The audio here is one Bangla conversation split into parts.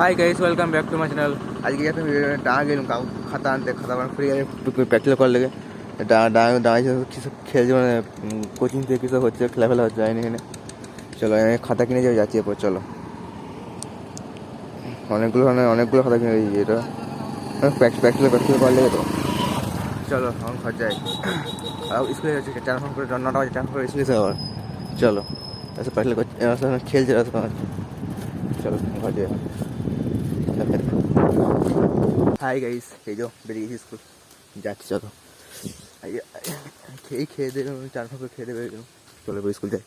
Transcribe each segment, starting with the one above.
Hi guys welcome back to my channel আজকে যাতে ডাঙা গেলাম, কাউ খাতা আনতে, খাতা মানে ফ্রি গেছে প্র্যাকটিস করার লেগে। ডাঙা ডাঙা ডাঙা কিছু খেলছে মানে কোচিং থেকে কিছু হচ্ছে খেলাফেলা হচ্ছে যায়নি এখানে। চলো খাতা কিনে যাব, যাচ্ছি এরপর, চলো। অনেকগুলো মানে অনেকগুলো খাতা কিনে দিয়েছি, এটা। প্র্যাকটিস প্র্যাকটিস প্র্যাকটিস করার লেগে তো। চলো, এখন ঘর যাই। আর স্কুলে যাচ্ছি ফোন করে নটা বাজে, চার ফোন করে স্কুলে চলো। আচ্ছা প্র্যাকটিস করছি এবার খেলছে চলো ঘর যাই হাই গাইস এই যো বেরিয়ে গেছি স্কুল যাচ্ছি চলো খেয়ে খেয়ে দেবে চার ফাঁক খেয়ে দেবে চলো এবার স্কুল যাই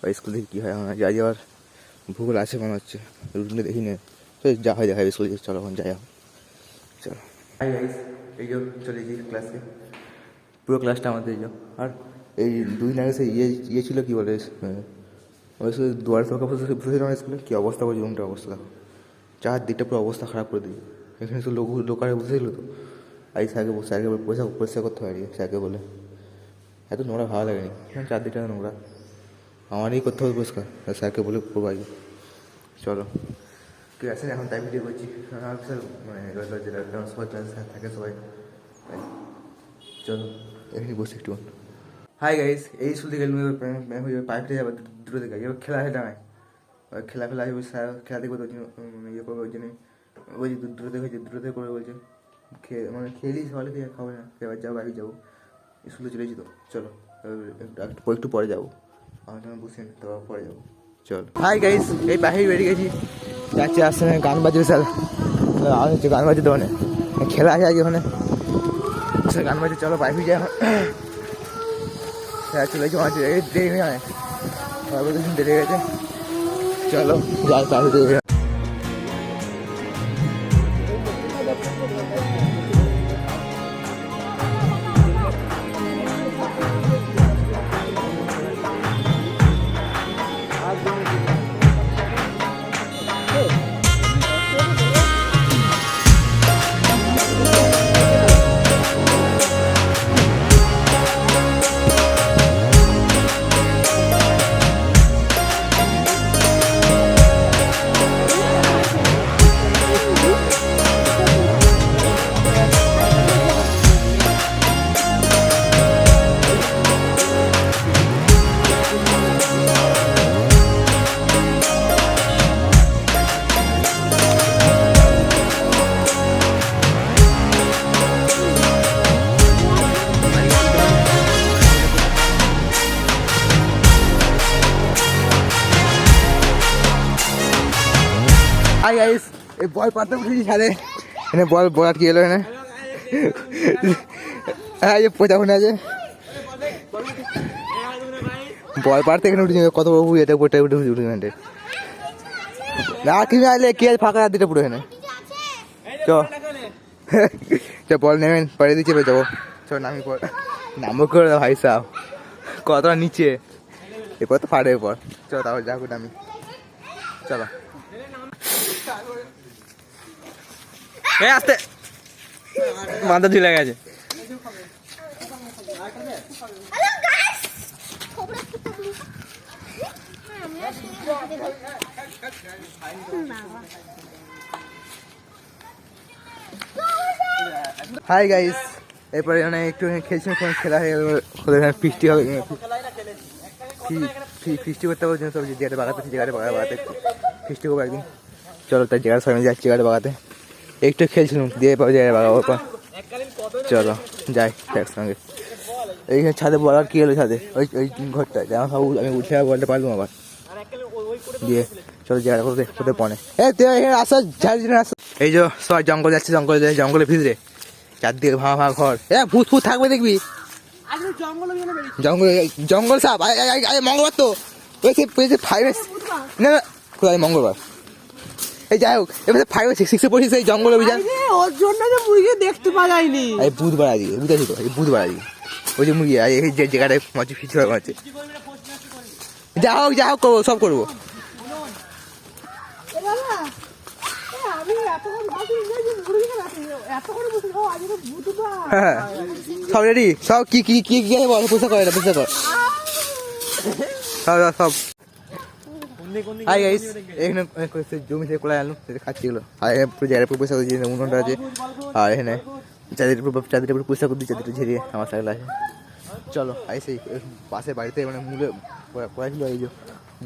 বা স্কুল থেকে কী হয় আমার যাই যাওয়ার ভূগোল আছে মনে হচ্ছে রুটিনটা দেখি নে তো যা হয় দেখা স্কুল চলো এখন যাই চলো হাই গাইস এই যো চলে গেছি ক্লাসে পুরো ক্লাসটা আমাদের এই যো আর এই দুই দিন আগে সে ইয়ে ইয়ে ছিল কী বলে? ওই দুয়ার ফাঁকা বসে বসে আমার স্কুলে, কী অবস্থা করছে রুমটা অবস্থা? দেখো চার দিকটা পুরো অবস্থা খারাপ করে দিই এখানে তো লোক লোকারে বসেছিল তো। আই স্যারকে স্যারকে বলে, পয়সা পরিষ্কার করতে পারি স্যারকে বলে, এত নোংরা, ভালো লাগেনি। এখানে চারদিকটা নোংরা। আমারই করতে হবে পরিষ্কার। স্যারকে বলে করব আগে চলো। ঠিক আছে, এখন তাই ভিডিও করছি। স্যার মানে সবাই থাকে সবাই। চলো, এখানে বসে একটু। হাই গাইস এই স্কুল থেকে পাইপটা যাবে দূরে থেকে। এবার খেলা নাই। ওই খেলা ফেলা আসবে স্যার, খেলা দেখবে তো ইয়ে করবে ওই জন্য। ওই যে দূর থেকে হয়েছে, দূর থেকে করে বলছে। খেয়ে মানে খেলি সকালে খেয়ে খাবে না। এবার যাব বাড়ি যাব স্কুলে চলে যেত। চলো একটু পরে যাব। আমার তখন বুঝছি না তো পরে যাব। চল। হাই গাইস এই বাহির বেরিয়ে গেছি। যাচ্ছি আসছে না গান বাজবে স্যার। আর হচ্ছে গান বাজে দোকানে খেলা আছে আজকে ওখানে। গান বাজে চলো বাইরে যাই এখন স্যার চলে যাব এই দেরি হয়ে যায় তারপরে দেরি হয়ে গেছে চলো যাই তাহলে দেরি হাই গাইস এই বল পাড়তে উঠেছি ছাদে। এখানে বল বলার কি এলো এখানে হ্যাঁ এই পোচা ফোনে আছে। বল পাড়তে এখানে উঠেছি। কত বাবু এটা পোটা উঠে উঠে উঠে না, কি আলে কি আছে, ফাঁকা দিতে পুরো এখানে। চ চ বল নেবেন পাড়ে দিচ্ছে যাব। চ নামি পর নামবো করে দাও, ভাই সাহ। কতটা নিচে। এরপর তো ফাড়ে পর চ তাহলে যাব নামি। চলো। এই আসতে। মাথা ঝুলে গেছে। হাই গাইস এরপরে মানে একটু খেলছিলাম খেলা হয়ে গেল। এখানে ফিস্টি হবে। ফিস্টি করতে হবে সব জায়গাটা বাগাতে জায়গাটা বাগাতে ফিস্টি করব একদিন। চলো তার জায়গাটা সবাই যাচ্ছি জায়গাটা বাগাতে। একটু খেলছিলাম, দিয়ে পাবো জায়গাটা বাগাবো পর। চলো, যাই একসঙ্গে এইখানে ছাদে বলার কী হলো ছাদে? ওই ওই ঘরটা জামা সব আমি উঠে বলতে পারলাম আবার। দিয়ে চলো জায়গাটা কোথায় কোথায় পড়ে এ, তুই এখানে আসা ঝাড় আসা এই যে, সবাই জঙ্গল যাচ্ছে, জঙ্গলে যাচ্ছে জঙ্গলে ভিতরে। চারদিকে ভাঙা ভাঙা ঘর। এ, ভূত ফুত থাকবে দেখবি। জঙ্গল জঙ্গল সাপ মঙ্গলবার তো। ওই সে ফাইভ না, কোথায়? মঙ্গলবার। এই যাই হোক এবার ফাইভ সিক্স সিক্সে পড়ছিস এই জঙ্গল অভিযান। ওর জন্য যে মুরগি দেখতে পাওয়া যায়নি এই বুধবার আজকে বুঝেছি তো এই বুধবার আজকে ওই যে মুরগি এই যে জায়গাটায় মাছি ফিচু হয়ে আছে যা হোক যা হোক করব সব করব। এ বাবা, এ আমি এতক্ষণ ভাবছি যে যে মুরগিটা এত- এত করে বসে খাও, আজকে তো বুধবার। হ্যাঁ সব রেডি সব কি কি কি কি পোষা করে পোষা কর। সব সব, সব। হাই গাইস এখানে জমি থেকে কোলা আনলাম সেটা খাচ্ছি এগুলো আর পুরো জায়গার উপর পয়সা দিয়ে উনুনটা আছে আর এখানে চাঁদের উপর চাঁদের উপর পয়সা করে দিই চাঁদের ঝেড়িয়ে আমার সাইকেল আছে চলো আই সেই পাশে বাড়িতে মানে মূলে পড়া ছিল এই যে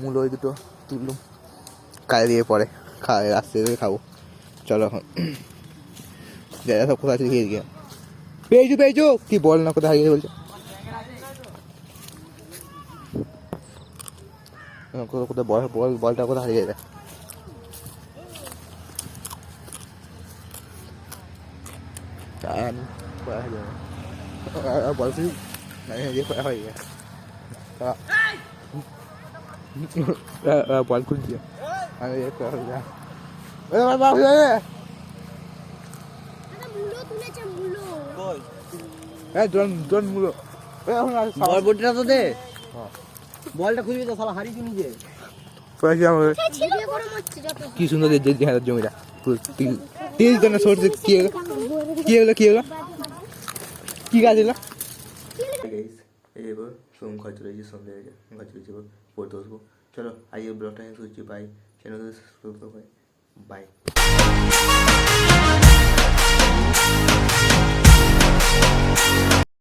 মূল ওই দুটো তুললুম কাজে দিয়ে পরে খাওয়া রাস্তে দিয়ে খাব চলো এখন জায়গা সব কোথায় আছে দেখে গিয়ে পেয়েছ পেয়েছ কি বল না কোথায় হারিয়ে বলছো কোথাও কোথাও বল বল বলটা কোথায় হারিয়ে যায় জানি কোথায় হারিয়ে যায় বল তুই নাই যে কোথায় হারিয়ে যায় বল খুঁজছি আমি কোথায় হারিয়ে যায় মুলো তুলেছে মুলো হ্যাঁ ড্রোন ড্রোন মুলো এখন আর বলবটিটা তো দে হ্যাঁ। বলটা খুঁজবি তো শালা হারিয়ে নিজে। কি সুন্দর জমিটা। তিল কেন সরছে কি হলো? কি হলো কি হলো? কি গাছ হলো? এবার সোম ঘর চলে এসেছি সন্ধ্যে হয়ে যায় ঘর চলে এসে পড়তে বসবো। চলো আজকে ব্লগটা এসে হচ্ছে বাই চ্যানেল সুস্থ বাই